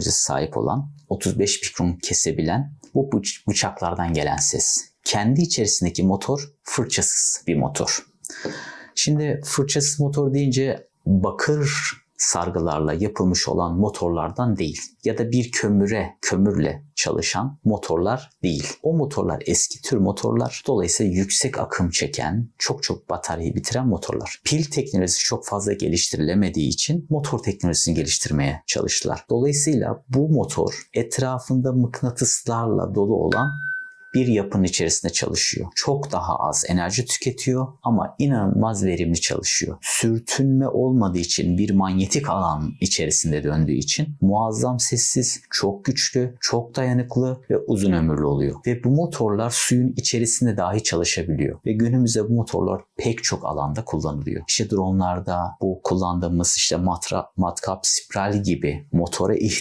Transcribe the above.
teknolojisi sahip olan 35 mikron kesebilen bu bıç- bıçaklardan gelen ses. Kendi içerisindeki motor fırçasız bir motor. Şimdi fırçasız motor deyince bakır sargılarla yapılmış olan motorlardan değil ya da bir kömüre, kömürle çalışan motorlar değil. O motorlar eski tür motorlar. Dolayısıyla yüksek akım çeken, çok çok bataryayı bitiren motorlar. Pil teknolojisi çok fazla geliştirilemediği için motor teknolojisini geliştirmeye çalıştılar. Dolayısıyla bu motor etrafında mıknatıslarla dolu olan bir yapının içerisinde çalışıyor. Çok daha az enerji tüketiyor ama inanılmaz verimli çalışıyor. Sürtünme olmadığı için bir manyetik alan içerisinde döndüğü için muazzam sessiz, çok güçlü, çok dayanıklı ve uzun ömürlü oluyor. Ve bu motorlar suyun içerisinde dahi çalışabiliyor. Ve günümüzde bu motorlar pek çok alanda kullanılıyor. İşte dronlarda bu kullandığımız işte matra, matkap, spiral gibi motora ihtiyaç